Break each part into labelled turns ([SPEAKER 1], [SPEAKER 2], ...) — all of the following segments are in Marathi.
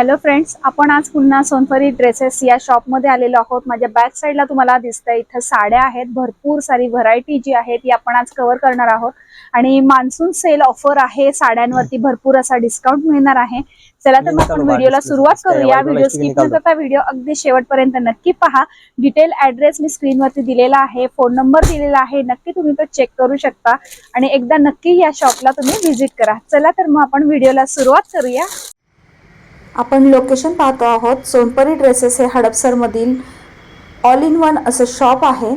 [SPEAKER 1] हॅलो फ्रेंड्स आपण आज पुन्हा सोनपरी ड्रेसेस या शॉपमध्ये आलेलो आहोत. माझ्या बॅक साईडला तुम्हाला दिसतंय इथं साड्या आहेत. भरपूर सारी व्हरायटी जी आहे ती आपण आज कव्हर करणार आहोत. आणि मान्सून सेल ऑफर आहे. साड्यांवरती भरपूर असा डिस्काउंट मिळणार आहे. चला तर मग आपण व्हिडिओला सुरुवात करूया. व्हिडिओ स्किप न करता व्हिडिओ अगदी शेवटपर्यंत नक्की पहा. डिटेल ऍड्रेस मी स्क्रीनवरती दिलेला आहे. फोन नंबर दिलेला आहे. नक्की तुम्ही तो चेक करू शकता. आणि एकदा नक्की या शॉपला तुम्ही व्हिजिट करा. चला तर मग आपण व्हिडिओला सुरुवात करूया. आपण लोकेशन पाहतो आहोत. सोनपरी ड्रेसेस हे हडपसरमधील ऑल इन वन असं शॉप आहे.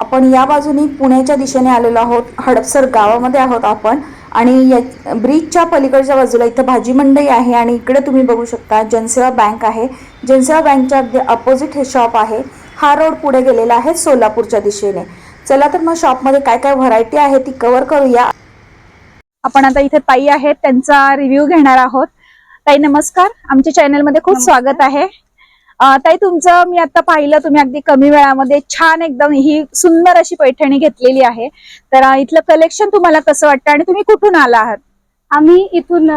[SPEAKER 1] आपण या बाजूनी पुण्याच्या दिशेने आलेलो आहोत. हडपसर गावामध्ये आहोत आपण. आणि या ब्रिजच्या पलीकडच्या बाजूला इथं भाजी मंडई आहे आणि इकडे तुम्ही बघू शकता जनसेवा बँक आहे. जनसेवा बँकच्या अगदी अपोजिट हे शॉप आहे. हा रोड पुढे गेलेला आहे सोलापूरच्या दिशेने. चला तर मग शॉपमध्ये काय काय व्हरायटी आहे ती कव्हर करूया. आपण आता इथे ताई आहेत. त्यांचा रिव्ह्यू घेणार आहोत. ताई नमस्कार. आमच्या चॅनलमध्ये खूप. स्वागत आहे. ताई तुमचं मी आता पाहिलं तुम्ही अगदी कमी वेळामध्ये छान एकदम ही सुंदर अशी पैठणी घेतलेली आहे. तर इथलं कलेक्शन तुम्हाला कसं वाटतं आणि तुम्ही कुठून आला आहात?
[SPEAKER 2] आम्ही इथून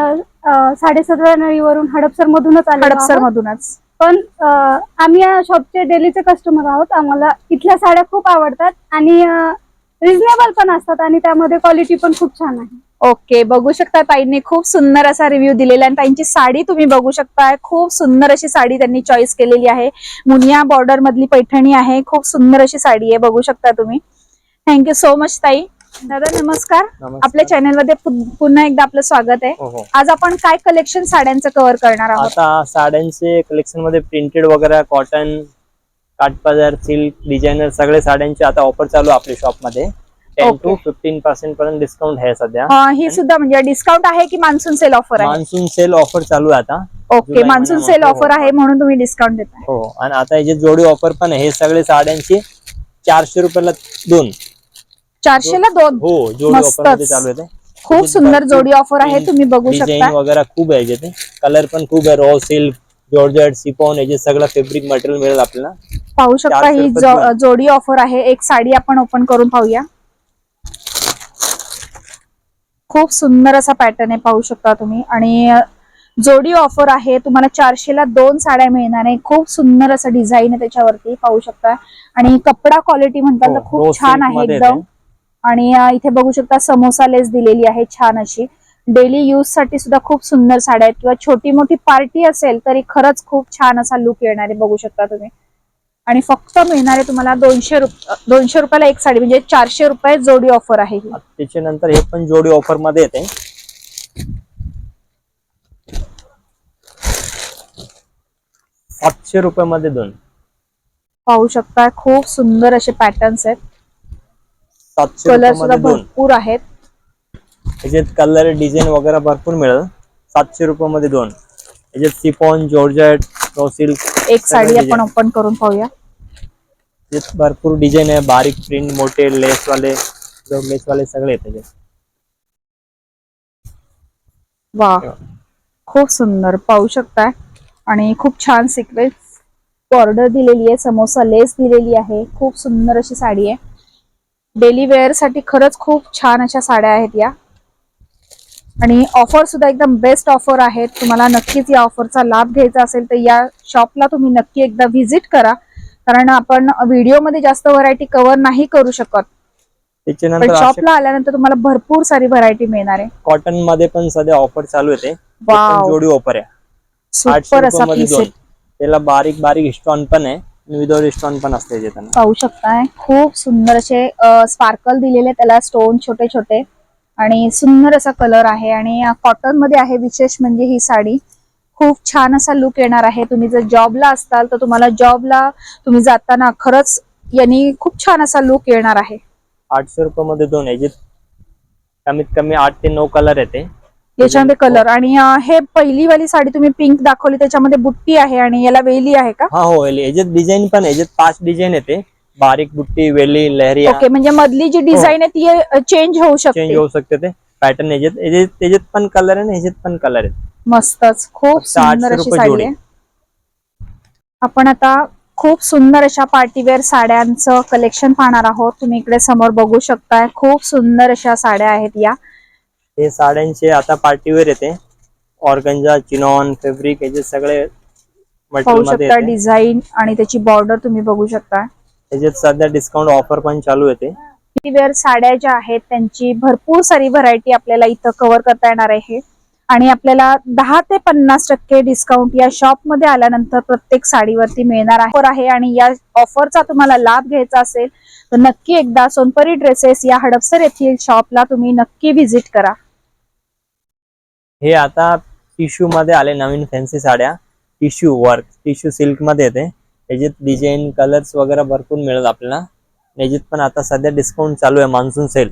[SPEAKER 2] साडेसतरा नळीवरून हडपसर मधूनच आलो
[SPEAKER 1] हडपसर. मधूनच
[SPEAKER 2] पण आम्ही या शॉपचे डेलीचे कस्टमर आहोत. आम्हाला इथल्या साड्या खूप आवडतात आणि रिझनेबल पण असतात आणि त्यामध्ये क्वालिटी पण खूप छान आहे.
[SPEAKER 1] ओके बघू शकता ताईंनी. खूप सुंदर असा रिव्ह्यू दिलेला आहे. आणि ताईंची साडी तुम्ही बघू शकता खूप सुंदर अशी साडी त्यांनी चॉईस केलेली आहे. मुनिया बॉर्डर मधली पैठणी आहे. खूप सुंदर अशी साडी आहे. बघू शकता तुम्ही. थँक्यू सो मच ताई. दादा नमस्कार. आपल्या चॅनलमध्ये पुन्हा एकदा आपलं स्वागत आहे.
[SPEAKER 3] हो हो.
[SPEAKER 1] आज आपण काय कलेक्शन साड्यांचं कव्हर करणार आहोत?
[SPEAKER 3] आता साड्यांचे कलेक्शनमध्ये प्रिंटेड वगैरे कॉटन काठपदर सिल्क डिझायनर सगळे साड्यांचे आता ऑफर चालू आपल्या शॉपमध्ये. Ten two. फिफ्टीन पर्सेंट पर्यंत डिस्काउंट आहे सध्या.
[SPEAKER 1] ही सुद्धा म्हणजे डिस्काउंट आहे की मान्सून सेल ऑफर आहे?
[SPEAKER 3] मान्सून सेल ऑफर चालू आहे आता.
[SPEAKER 1] ओके मान्सून सेल ऑफर
[SPEAKER 3] हो.
[SPEAKER 1] आहे म्हणून तुम्ही डिस्काउंट देताय.
[SPEAKER 3] हो आणि आता हे जे जोडी ऑफर पण आहे हे सगळे साड्यांचे चारशे रुपयाला दोन.
[SPEAKER 1] चारशेला दोन?
[SPEAKER 3] हो जोडी. ऑफरमध्ये चालू आहे ते.
[SPEAKER 1] खूप सुंदर जोडी ऑफर आहे तुम्ही बघू शकता.
[SPEAKER 3] वगैरे खूप आहे याच्यात. कलर पण खूप आहे रॉ सिल्क जॉर्जेट सिपॉन याचे सगळं फॅब्रिक मटेरियल मिळेल आपल्याला.
[SPEAKER 1] पाहू शकता
[SPEAKER 3] चारशे
[SPEAKER 1] ही. जोडी ऑफर आहे एक साडी आपण ओपन करून पाहूया. खूप सुंदर असा पॅटर्न आहे पाहू शकता तुम्ही. आणि जोडी ऑफर आहे तुम्हाला चारशेला दोन साड्या मिळणार आहे. खूप सुंदर असं डिझाईन आहे त्याच्यावरती पाहू शकता. आणि कपडा क्वालिटी म्हणतात
[SPEAKER 3] हो,
[SPEAKER 1] तर खूप
[SPEAKER 3] rose
[SPEAKER 1] छान आहे एकदम. आणि इथे बघू शकता समोसा लेस दिलेली आहे छान अशी. डेली यूजसाठी सुद्धा खूप सुंदर साड्या आहेत. किंवा छोटी मोठी पार्टी असेल तरी खरंच खूप छान असा लुक येणार आहे बघू शकता तुम्ही. आणि फक्त मिळणार तुम्हाला दोनशे रुप दोनशे रुपयाला एक साडी म्हणजे चारशे रुपये जोडी ऑफर आहे ही.
[SPEAKER 3] त्याच्यानंतर हे पण जोडी ऑफरमध्ये येते. सातशे रुपयामध्ये दोन.
[SPEAKER 1] पाहू शकता खूप सुंदर असे पॅटर्न्स आहेत. कलर सुद्धा भरपूर आहेत.
[SPEAKER 3] याच्यात कलर डिझाईन वगैरे भरपूर मिळेल. सातशे रुपयामध्ये दोन. याच्यात सिपॉन जॉर्जेट सिल्क
[SPEAKER 1] एक साडी
[SPEAKER 3] design.
[SPEAKER 1] आपण ओपन करून पाहूया.
[SPEAKER 3] भरपूर डिझाईन आहे बारीक प्रिंट मोठे लेस वाले लेस वाले सगळे त्याच्यात
[SPEAKER 1] वा खूप सुंदर पाहू शकताय. आणि खूप छान सिक्वेन्स बॉर्डर दिलेली आहे समोसा लेस दिलेली आहे. खूप सुंदर अशी साडी आहे. डेली वेअरसाठी खरंच खूप छान अशा साड्या आहेत या. आणि ऑफर सुद्धा एकदम बेस्ट ऑफर आहेत. तुम्हाला नक्कीच या ऑफरचा लाभ घ्यायचा असेल तर या शॉपला तुम्ही नक्की एकदा व्हिजिट करा. कारण आपण व्हिडिओमध्ये जास्त व्हरायटी कव्हर नाही करू शकत. शॉपला आल्यानंतर तुम्हाला भरपूर सारी व्हरायटी मिळणार आहे.
[SPEAKER 3] कॉटनमध्ये पण सध्या ऑफर चालू आहे ते. ते पण
[SPEAKER 1] वाव.
[SPEAKER 3] जोडी ऑफर आहे. त्याला बारीक बारीक स्टॉन पण आहे विदाउट स्टॉन पण असते
[SPEAKER 1] पाहू शकताय. खूप सुंदर असे स्पार्कल दिलेले त्याला स्टोन छोटे छोटे आणि सुंदर असा कलर आहे आणि कॉटनमध्ये आहे विशेष म्हणजे ही साडी. खूप छान असा लुक येणार आहे. तुम्ही जर जॉबला असताल तर तुम्हाला जॉबला तुम्ही जाताना खरंच यांनी खूप छान असा लुक येणार आहे.
[SPEAKER 3] आठशे रुपयामध्ये दोन याच्यात कमीत कमी आठ ते नऊ कलर येते.
[SPEAKER 1] याच्यामध्ये कलर आणि हे पहिली वाली साडी तुम्ही पिंक दाखवली त्याच्यामध्ये बुट्टी आहे आणि याला वेली आहे का?
[SPEAKER 3] हा हो याच्यात डिझाईन पण आहे. याच्यात पाच डिझाईन येते. बारीक बुट्टी वेली लहरिया
[SPEAKER 1] ओके म्हणजे मधली जी डिझाईन आहे ती चेंज होऊ
[SPEAKER 3] चेंज
[SPEAKER 1] शकते
[SPEAKER 3] होऊ शकते ते. पॅटर्न याच्यात याच्यात त्याच्यात पण कलर आहे ना ह्याच्यात पण कलर आहेत.
[SPEAKER 1] मस्तच. खूप सुंदर अशी साडी. आहे. आपण आता खूप सुंदर अशा पार्टीवेअर साड्यांचं कलेक्शन पाहणार आहोत. तुम्ही इकडे समोर बघू शकताय. खूप सुंदर अशा साड्या आहेत या.
[SPEAKER 3] हे साड्यांचे आता पार्टीवेअर येते. ऑर्गंजा चिनॉन फॅब्रिक याचे सगळे
[SPEAKER 1] पाहू शकता डिझाईन आणि त्याची बॉर्डर तुम्ही बघू शकता
[SPEAKER 3] त्याच्यात सध्या डिस्काउंट ऑफर पण चालू येते
[SPEAKER 1] वेअर साड्या ज्या आहेत त्यांची भरपूर सारी व्हरायटी आपल्याला इथं कव्हर करता येणार आहे. आणि आपल्याला दहा ते पन्नास टक्के डिस्काउंट या शॉपमध्ये आल्यानंतर प्रत्येक साडीवरती मिळणार आहे. Offer आहे आणि या ऑफरचा तुम्हाला लाभ घ्यायचा असेल तर नक्की एकदा सोनपरी ड्रेसेस या हडपसर येथील शॉपला तुम्ही नक्की व्हिजिट करा.
[SPEAKER 3] हे आता टिश्यू मध्ये आले नवीन फॅन्सी साड्या. टिश्यू वर्क टिश्यू सिल्कमध्ये येते. त्याच्यात डिझाईन कलर्स वगैरे भरपूर मिळेल आपल्याला. याच्यात पण आता सध्या डिस्काउंट चालू आहे मान्सून सेल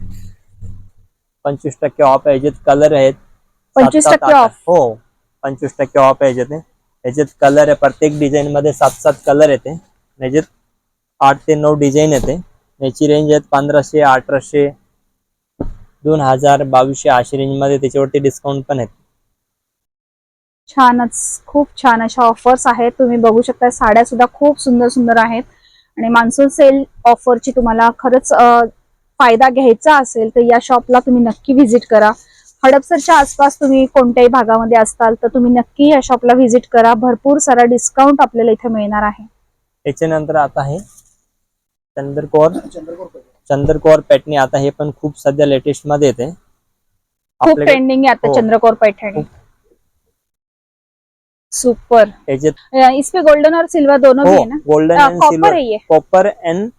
[SPEAKER 3] पंचवीस टक्के ऑफ आहे याच्यात कलर आहेत. सात-
[SPEAKER 1] 25%
[SPEAKER 3] सात- आठ-
[SPEAKER 1] off.
[SPEAKER 3] हो पंचवीस टक्के ऑफ आहे याच्यात. याच्यात कलर आहे प्रत्येक डिझाईन मध्ये सात सात कलर येते. याच्यात आठ ते नऊ डिझाईन येते. याची रेंज आहेत पंधराशे अठराशे दोन हजार बावीसशे अशी रेंजमध्ये त्याच्यावरती डिस्काउंट पण आहेत.
[SPEAKER 1] छानच खूप छान अशा ऑफर्स आहेत. तुम्ही बघू शकता साड्या सुद्धा खूप सुंदर सुंदर आहेत. आणि मान्सून सेल ऑफरची तुम्हाला खरंच फायदा घ्यायचा असेल तर या शॉपला तुम्ही नक्की व्हिजिट करा. हडपसरच्या आसपास तुम्ही कोणत्याही भागामध्ये असताल तर तुम्ही नक्की या शॉपला व्हिजिट करा. भरपूर सारा डिस्काउंट आपल्याला इथे मिळणार आहे.
[SPEAKER 3] त्याच्यानंतर आता आहे चंद्रकोर चंद्रकोर पॅटनी आता हे पण खूप सध्या लेटेस्टमध्ये येते.
[SPEAKER 1] खूप ट्रेंडिंग आहे आता
[SPEAKER 3] हो.
[SPEAKER 1] चंद्रकोर पैठणी. सुपर
[SPEAKER 3] याच्यात
[SPEAKER 1] इस पे गोल्डन और सिल्वर दोनों भी
[SPEAKER 3] हो
[SPEAKER 1] है ना?
[SPEAKER 3] गोल्डन अँड
[SPEAKER 1] कॉपर
[SPEAKER 3] सिल्वर
[SPEAKER 1] है. ये
[SPEAKER 3] कॉपर अँड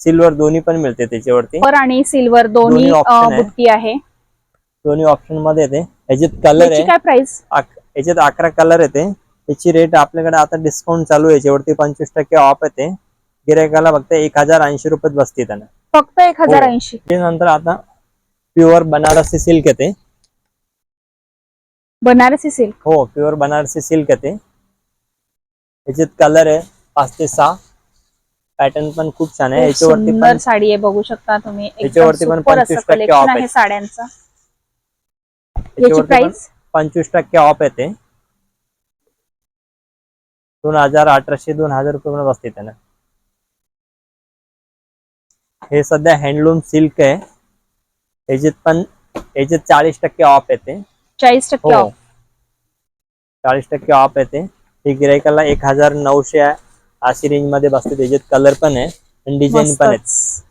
[SPEAKER 3] सिल्वर दोन्ही पण मिळते त्याच्यावरती.
[SPEAKER 1] कॉपर आणि सिल्वर दोन्ही
[SPEAKER 3] दोन्ही option
[SPEAKER 1] अं,
[SPEAKER 3] आहे.
[SPEAKER 1] बुट्टी आहे.
[SPEAKER 3] दोन्ही ऑप्शनमध्ये येते. याच्यात कलर
[SPEAKER 1] याची
[SPEAKER 3] आहे.
[SPEAKER 1] काय प्राइस
[SPEAKER 3] याच्यात अकरा कलर येते. त्याची रेट आपल्याकडे आता डिस्काउंट चालू आहे. याच्यावरती पंचवीस टक्के ऑफ येते. गिरायकाला फक्त एक हजार ऐंशी रुपयात बसते त्यांना.
[SPEAKER 1] फक्त एक हजार
[SPEAKER 3] हो.
[SPEAKER 1] ऐंशी
[SPEAKER 3] त्यानंतर आता प्युअर बनारसी सिल्क येते.
[SPEAKER 1] बनारसी सिल्क
[SPEAKER 3] हो प्युअर बनारसी सिल्क येते याच्यात कलर आहे पाच ते सहा. पॅटर्न पण खूप छान आहे.
[SPEAKER 1] खूप
[SPEAKER 3] याच्यावरती
[SPEAKER 1] सुंदर
[SPEAKER 3] पण
[SPEAKER 1] साडी आहे बघू शकता तुम्ही. एकदम
[SPEAKER 3] याच्यावरती पण
[SPEAKER 1] असं
[SPEAKER 3] 25% off
[SPEAKER 1] कलेक्शन
[SPEAKER 3] आहे.
[SPEAKER 1] आहे. साड्यांचं. याची
[SPEAKER 3] याच्यावरती पण
[SPEAKER 1] प्राइस
[SPEAKER 3] पंचवीस टक्के ऑफ येते दोन हजार अठराशे दोन हजार रुपये पण बसते त्यांना. हे सध्या हँडलूम सिल्क आहे. याच्यात पण याच्यात चाळीस टक्के ऑफ येते
[SPEAKER 1] चाळीस टक्के
[SPEAKER 3] हो.
[SPEAKER 1] ऑफ
[SPEAKER 3] चाळीस टक्के ऑफ येते. हे गिरायकाला एक हजार नऊशे अशी रेंजमध्ये बसते. त्याच्यात कलर पण आहे आणि डिझाईन पण आहेत.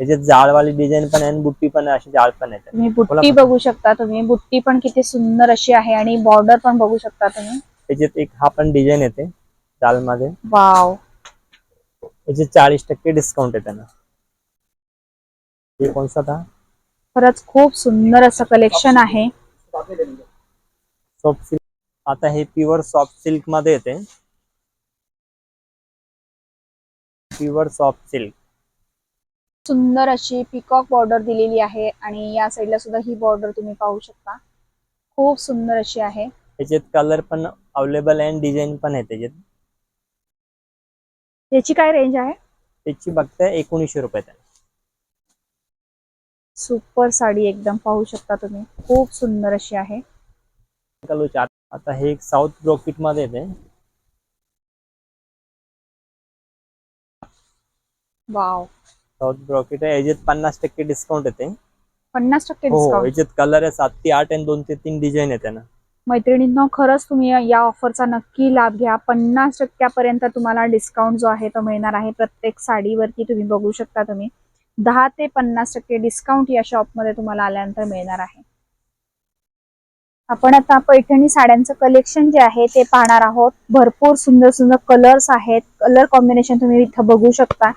[SPEAKER 3] त्याच्यात जाळवाली डिझाईन पण आहे आणि बुट्टी पण आहे. अशी जाळ पण आहे
[SPEAKER 1] तुम्ही बुट्टी. बघू शकता तुम्ही. बुट्टी पण किती सुंदर अशी आहे आणि बॉर्डर पण बघू शकता तुम्ही.
[SPEAKER 3] त्याच्यात एक हा पण डिझाईन येते. जाळमध्ये
[SPEAKER 1] वाव.
[SPEAKER 3] याचे चाळीस टक्के डिस्काउंट आहे त्यांना. हे कोणता
[SPEAKER 1] खरंच खूप सुंदर असं कलेक्शन आहे.
[SPEAKER 3] सॉफ्ट सिल्क आता हे प्युअर सॉफ्ट सिल्कमध्ये येते. प्युअर सॉफ्ट सिल्क
[SPEAKER 1] सुंदर अशी पिकॉक बॉर्डर दिलेली आहे आणि या साईडला सुद्धा ही बॉर्डर तुम्ही पाहू शकता. खूप सुंदर अशी आहे.
[SPEAKER 3] त्याच्यात कलर पण अवेलेबल आहे आणि डिझाईन पण आहे त्याच्यात.
[SPEAKER 1] याची काय रेंज आहे?
[SPEAKER 3] त्याची बघताय एकोणीसशे रुपये
[SPEAKER 1] सुपर साडी एकदम पाहू शकता तुम्ही. खूप सुंदर अशी आहे.
[SPEAKER 3] आता हे एक साऊथ ब्रोकिटमध्ये येते.
[SPEAKER 1] वाव.
[SPEAKER 3] साऊथ ब्रोकिट आहे. याच्यात पन्नास टक्के डिस्काउंट येते.
[SPEAKER 1] पन्नास टक्के
[SPEAKER 3] हो
[SPEAKER 1] डिस्काउंट
[SPEAKER 3] याच्यात कलर आहे. सात ते आठ आणि दोन ते तीन डिझाईन आहे त्यांना
[SPEAKER 1] मैत्रिणींनो खरंच तुम्ही या- या ऑफरचा नक्की लाभ घ्या. पन्नास टक्क्यापर्यंत तुम्हाला डिस्काउंट जो आहे तो मिळणार आहे. प्रत्येक साडीवरती तुम्ही बघू शकता तुम्ही. दहा ते पन्नास टक्के डिस्काउंट या शॉपमध्ये तुम्हाला आल्यानंतर मिळणार आहे. आपण आता पैठणी साड्यांचं कलेक्शन जे आहे ते पाहणार आहोत. भरपूर सुंदर सुंदर कलर्स आहेत. कलर कॉम्बिनेशन तुम्ही इथं बघू शकता.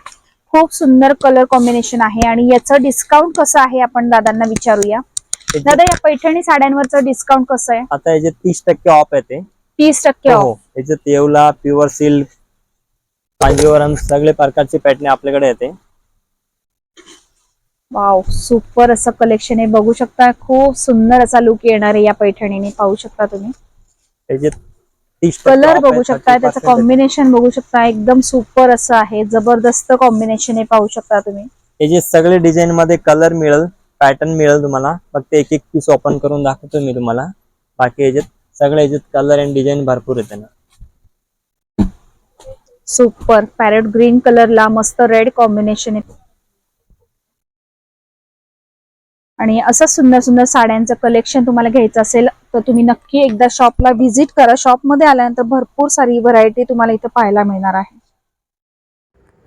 [SPEAKER 1] खूप सुंदर कलर कॉम्बिनेशन आहे आणि याचं डिस्काउंट कसं आहे आपण दादांना विचारूया. दादा या पैठणी साड्यांवरचं डिस्काउंट कसं आहे?
[SPEAKER 3] आता याच्यात तीस टक्के ऑफ येते
[SPEAKER 1] तीस टक्के ऑफ
[SPEAKER 3] याच्यात येवला प्युअर सिल्क कांजीवरम सगळे प्रकारचे पॅटर्न आपल्याकडे येते.
[SPEAKER 1] वाव सुपर असं कलेक्शन आहे. बघू शकता खूप सुंदर असा लुक येणार आहे या पैठणीने. पाहू शकता तुम्ही. कलर बघू शकता त्याचं कॉम्बिनेशन बघू शकता. एकदम सुपर असं आहे. जबरदस्त कॉम्बिनेशन आहे पाहू शकता तुम्ही.
[SPEAKER 3] याचे सगळे डिझाईन मध्ये कलर मिळेल पॅटर्न मिळेल तुम्हाला. फक्त एक एक पीस ओपन करून दाखवतो मी तुम्हाला. बाकी याच्यात सगळ्या याच्यात कलर अँड डिझाईन भरपूर येते ना
[SPEAKER 1] सुपर पॅरेट ग्रीन कलरला मस्त रेड कॉम्बिनेशन आहे. आणि असं सुंदर सुंदर साड्यांचं कलेक्शन तुम्हाला घ्यायचं असेल तर तुम्ही नक्की एकदा शॉपला व्हिजिट करा. शॉपमध्ये आल्यानंतर भरपूर सारी व्हरायटी तुम्हाला इथं पाहायला मिळणार आहे.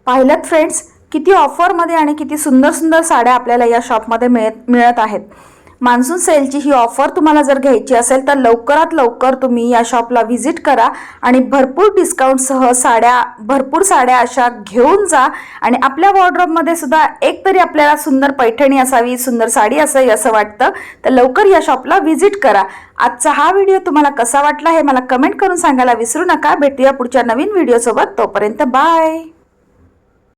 [SPEAKER 1] पाहिलं फ्रेंड्स किती ऑफरमध्ये आणि किती सुंदर सुंदर साड्या आपल्याला या शॉपमध्ये मिळत मिळत आहेत. मान्सून सेलची ही ऑफर तुम्हाला जर घ्यायची असेल तर लवकरात लवकर तुम्ही या शॉपला व्हिजिट करा आणि भरपूर डिस्काउंटसह साड्या भरपूर साड्या अशा घेऊन जा. आणि आपल्या वॉर्ड्रॉपमध्ये सुद्धा एक तरी आपल्याला सुंदर पैठणी असावी सुंदर साडी असावी असं वाटतं तर लवकर या शॉपला व्हिजिट करा. आजचा हा व्हिडिओ तुम्हाला कसा वाटला हे मला कमेंट करून सांगायला विसरू नका. भेटूया पुढच्या नवीन व्हिडिओसोबत तोपर्यंत बाय